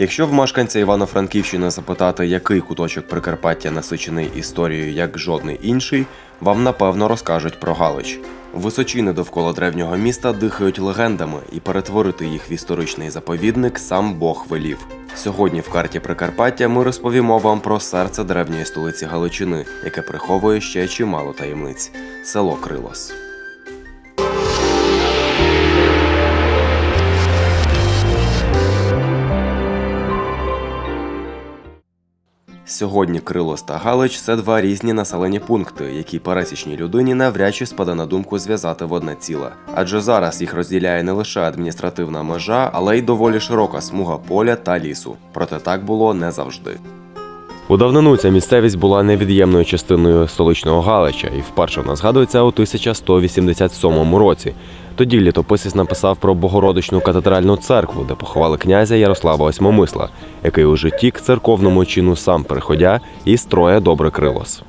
Якщо в мешканця Івано-Франківщини запитати, який куточок Прикарпаття насичений історією як жодний інший, вам напевно розкажуть про Галич. Височини довкола древнього міста дихають легендами, і перетворити їх в історичний заповідник сам Бог велів. Сьогодні в карті Прикарпаття ми розповімо вам про серце древньої столиці Галичини, яке приховує ще чимало таємниць село Крилос. Сьогодні Крилос та Галич це два різні населені пункти, які пересічній людині навряд чи спаде на думку зв'язати в одне ціле. Адже зараз їх розділяє не лише адміністративна межа, але й доволі широка смуга поля та лісу. Проте так було не завжди. У давнину ця місцевість була невід'ємною частиною столичного Галича, і вперше вона згадується у 1187 році. Тоді літописець написав про Богородичну катедральну церкву, де поховали князя Ярослава Осьмомисла, який у житті к церковному чину сам приходя і строє добре крилос.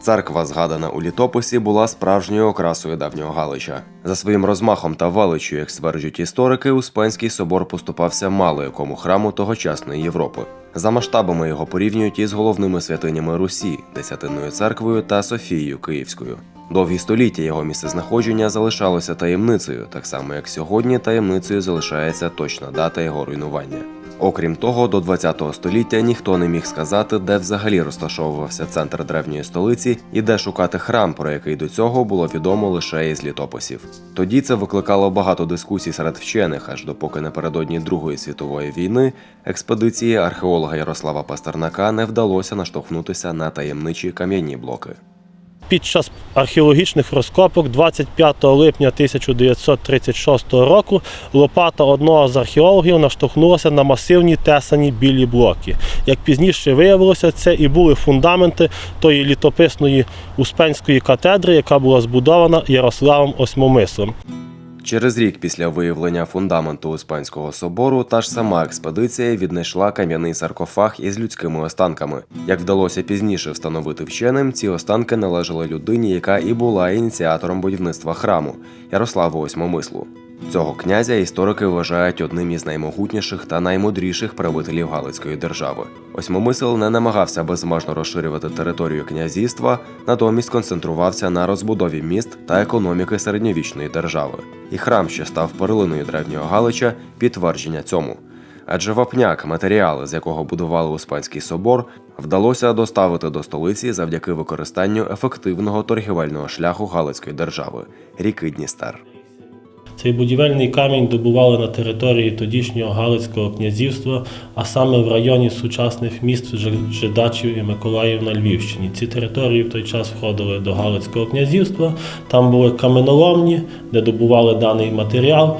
Церква, згадана у літописі, була справжньою окрасою давнього Галича. За своїм розмахом та величчю, як стверджують історики, Успенський собор поступався мало якому храму тогочасної Європи. За масштабами його порівнюють із головними святинями Русі, Десятинною церквою та Софією Київською. Довгі століття його місцезнаходження залишалося таємницею, так само як сьогодні таємницею залишається точна дата його руйнування. Окрім того, до 20 століття ніхто не міг сказати, де взагалі розташовувався центр древньої столиці і де шукати храм, про який до цього було відомо лише із літописів. Тоді це викликало багато дискусій серед вчених, аж допоки напередодні Другої світової війни експедиції археолога Ярослава Пастернака не вдалося наштовхнутися на таємничі кам'яні блоки. Під час археологічних розкопок 25 липня 1936 року лопата одного з археологів наштовхнулася на масивні тесані білі блоки. Як пізніше виявилося, це і були фундаменти тої літописної Успенської катедри, яка була збудована Ярославом Осьмомислом. Через рік після виявлення фундаменту Успенського собору та ж сама експедиція віднайшла кам'яний саркофаг із людськими останками. Як вдалося пізніше встановити вченим, ці останки належали людині, яка і була ініціатором будівництва храму Ярославу Осьмомислу. Цього князя історики вважають одним із наймогутніших та наймудріших правителів Галицької держави. Осьмомисл не намагався безмежно розширювати територію князівства, натомість концентрувався на розбудові міст та економіки середньовічної держави. І храм, що став перлиною древнього Галича, підтвердження цьому. Адже вапняк, матеріал, з якого будували Успенський собор, вдалося доставити до столиці завдяки використанню ефективного торгівельного шляху Галицької держави ріки Дністер. Цей будівельний камінь добували на території тодішнього Галицького князівства, а саме в районі сучасних міст Жидачів і Миколаїв на Львівщині. Ці території в той час входили до Галицького князівства. Там були каменоломні, де добували даний матеріал.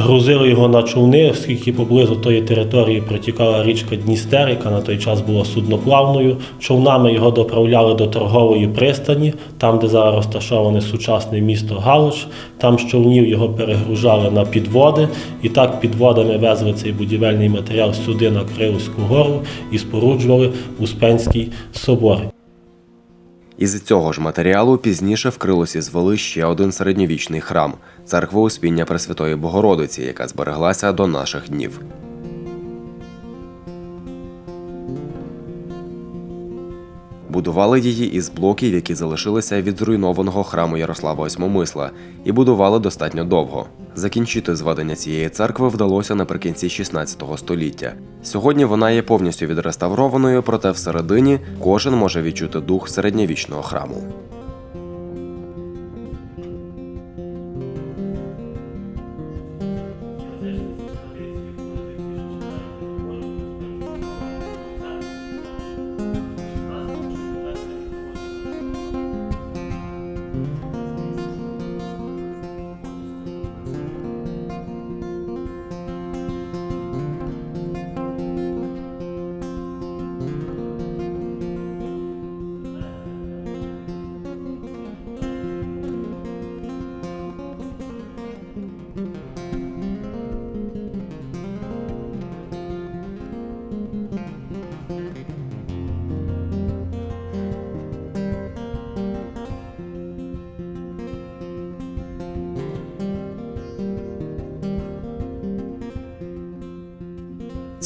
Грузили його на човни, оскільки поблизу тої території протікала річка Дністер, яка на той час була судноплавною. Човнами його доправляли до торгової пристані, там, де зараз розташоване сучасне місто Галич. Там з човнів його перегружали на підводи, і так підводами везли цей будівельний матеріал сюди на Крилівську гору і споруджували Успенський собор. Із цього ж матеріалу пізніше в Крилосі звели ще один середньовічний храм церква Успіння Пресвятої Богородиці, яка збереглася до наших днів. Будували її із блоків, які залишилися від зруйнованого храму Ярослава Осьмомисла, і будували достатньо довго. Закінчити зведення цієї церкви вдалося наприкінці 16 століття. Сьогодні вона є повністю відреставрованою, проте всередині кожен може відчути дух середньовічного храму.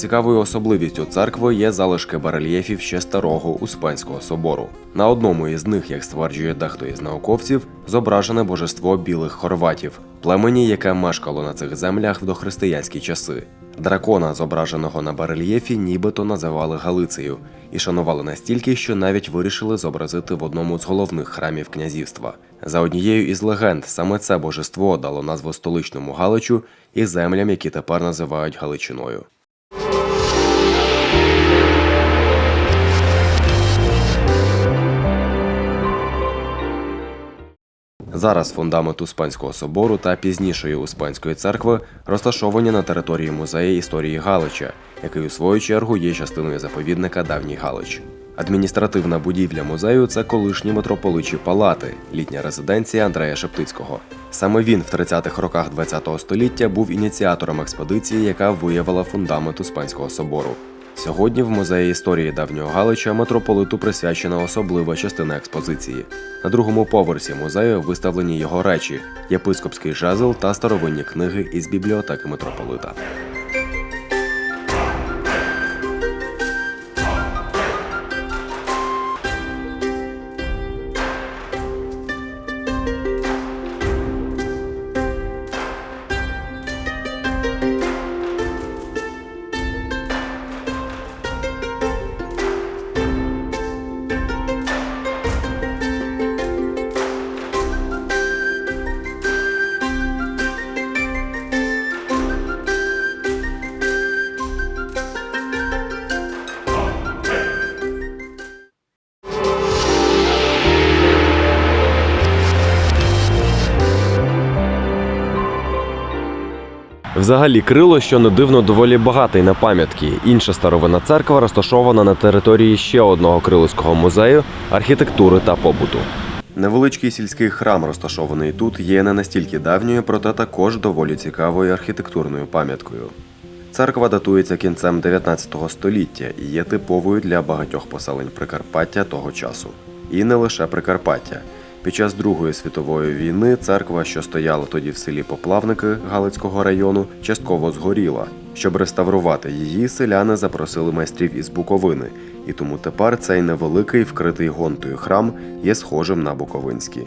Цікавою особливістю церкви є залишки барельєфів ще старого Успенського собору. На одному із них, як стверджує дехто із науковців, зображене божество білих хорватів, племені, яке мешкало на цих землях в дохристиянські часи. Дракона, зображеного на барельєфі, нібито називали Галицею і шанували настільки, що навіть вирішили зобразити в одному з головних храмів князівства. За однією із легенд, саме це божество дало назву столичному Галичу і землям, які тепер називають Галичиною. Зараз фундамент Успенського собору та пізнішої Успенської церкви розташовані на території музею історії Галича, який у свою чергу є частиною заповідника Давній Галич. Адміністративна будівля музею це колишні митрополичі палати, літня резиденція Андрея Шептицького. Саме він в 30-х роках ХХ століття був ініціатором експедиції, яка виявила фундамент Успенського собору. Сьогодні в музеї історії давнього Галича митрополиту присвячена особлива частина експозиції. На другому поверсі музею виставлені його речі, єпископський жезл та старовинні книги із бібліотеки митрополита. Взагалі, крило, що не дивно, доволі багатий на пам'ятки. Інша старовинна церква розташована на території ще одного крилиського музею архітектури та побуту. Невеличкий сільський храм, розташований тут, є не настільки давньою, проте також доволі цікавою архітектурною пам'яткою. Церква датується кінцем 19 століття і є типовою для багатьох поселень Прикарпаття того часу. І не лише Прикарпаття. Під час Другої світової війни церква, що стояла тоді в селі Поплавники Галицького району, частково згоріла. Щоб реставрувати її, селяни запросили майстрів із Буковини, і тому тепер цей невеликий вкритий гонтою храм є схожим на Буковинський.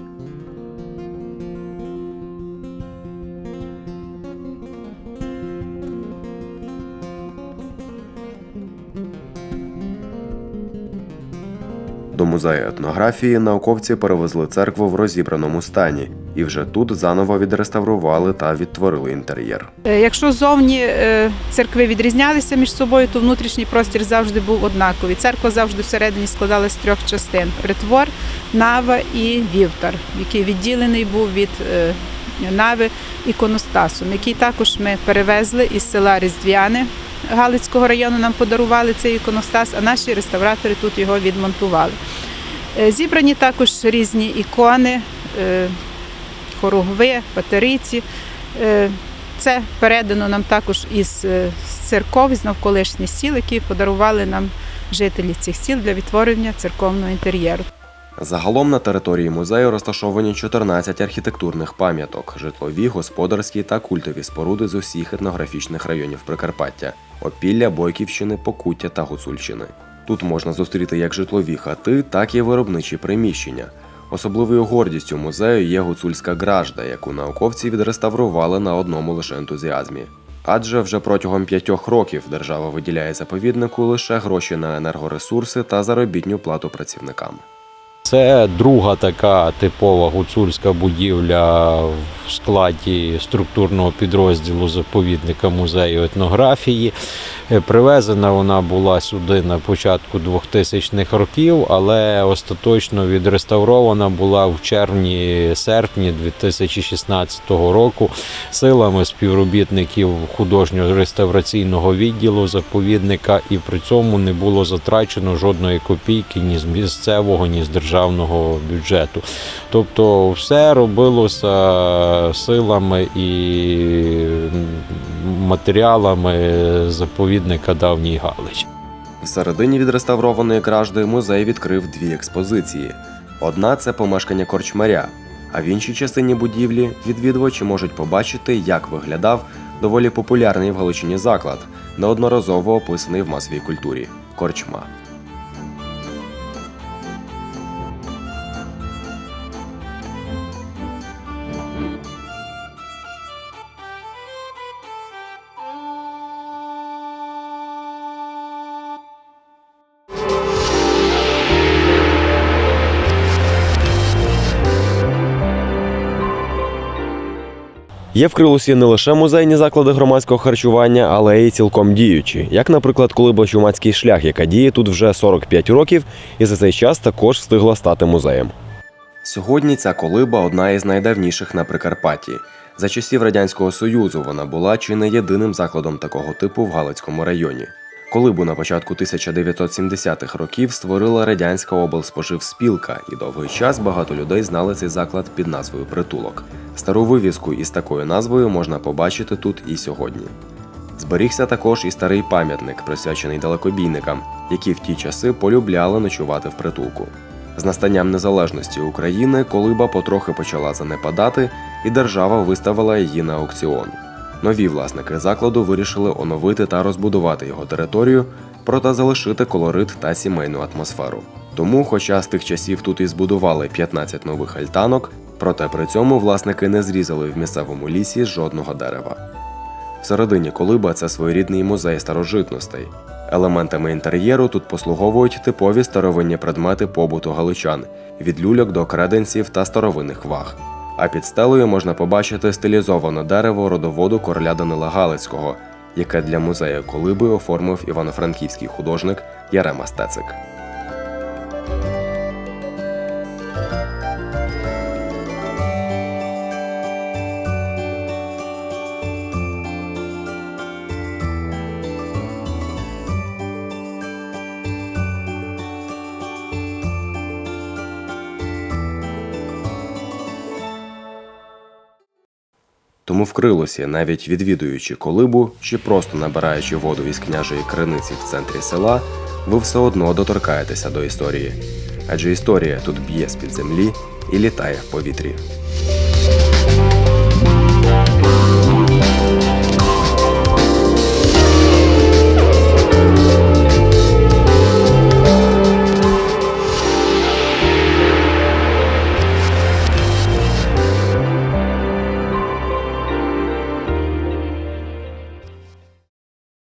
До музею етнографії науковці перевезли церкву в розібраному стані, і вже тут заново відреставрували та відтворили інтер'єр. Е, Якщо зовні е, церкви відрізнялися між собою, то внутрішній простір завжди був однаковий. Церква завжди всередині складалась з трьох частин: притвор, нава і вівтар, який відділений був від е, нави іконостасом, який також ми перевезли із села Різдвяне. Галицького району нам подарували цей іконостас, а наші реставратори тут його відмонтували. Е, Зібрані також різні ікони, е, хоругви, патериці. Е, Це передано нам також із церков, з навколишніх сіл, які подарували нам жителі цих сіл для відтворення церковного інтер'єру. Загалом на території музею розташовані 14 архітектурних пам'яток, житлові, господарські та культові споруди з усіх етнографічних районів Прикарпаття: Опілля, Бойківщини, Покуття та Гуцульщини. Тут можна зустріти як житлові хати, так і виробничі приміщення. Особливою гордістю музею є гуцульська гражда, яку науковці відреставрували на одному лише ентузіазмі. Адже вже протягом п'ятьох років держава виділяє заповіднику лише гроші на енергоресурси та заробітню плату працівникам. Це друга така типова гуцульська будівля в складі структурного підрозділу заповідника музею етнографії. Е, Привезена вона була сюди на початку 2000-х років, але остаточно відреставрована була в червні-серпні 2016 року силами співробітників художньо-реставраційного відділу заповідника, і при цьому не було затрачено жодної копійки ні з місцевого, ні з державного бюджету. Тобто все робилося силами і матеріалами заповідника Давній Галич. Всередині відреставрованої кражди музей відкрив дві експозиції. Одна це помешкання корчмаря, а в іншій частині будівлі відвідувачі можуть побачити, як виглядав доволі популярний в Галичині заклад, неодноразово описаний в масовій культурі корчма. Є в Крилусі не лише музейні заклади громадського харчування, але й цілком діючі, як, наприклад, колиба Чумацький шлях, яка діє тут вже 45 років, і за цей час також встигла стати музеєм. Сьогодні ця колиба одна із найдавніших на Прикарпатті. За часів радянського союзу вона була чи не єдиним закладом такого типу в Галицькому районі. Колибу на початку 1970-х років створила радянська облспоживспілка, і довгий час багато людей знали цей заклад під назвою Притулок. Стару вивіску із такою назвою можна побачити тут і сьогодні. Зберігся також і старий пам'ятник, присвячений далекобійникам, які в ті часи полюбляли ночувати в притулку. З настанням незалежності України колиба потрохи почала занепадати, і держава виставила її на аукціон. Нові власники закладу вирішили оновити та розбудувати його територію, проте залишити колорит та сімейну атмосферу. Тому, хоча з тих часів тут і збудували 15 нових альтанок, проте при цьому власники не зрізали в місцевому лісі жодного дерева. Всередині колиба це своєрідний музей старожитностей. Елементами інтер'єру тут послуговують типові старовинні предмети побуту галичан від люльок до креденсів та старовинних ваг. А під стелею можна побачити стилізоване дерево родоводу короля Данила Галицького, яке для музею колиби оформив івано-франківський художник Ярема Стецик. Тому в Крилосі, навіть відвідуючи колибу чи просто набираючи воду із княжої криниці в центрі села, ви все одно доторкаєтеся до історії. Адже історія тут б'є з-під землі і літає в повітрі.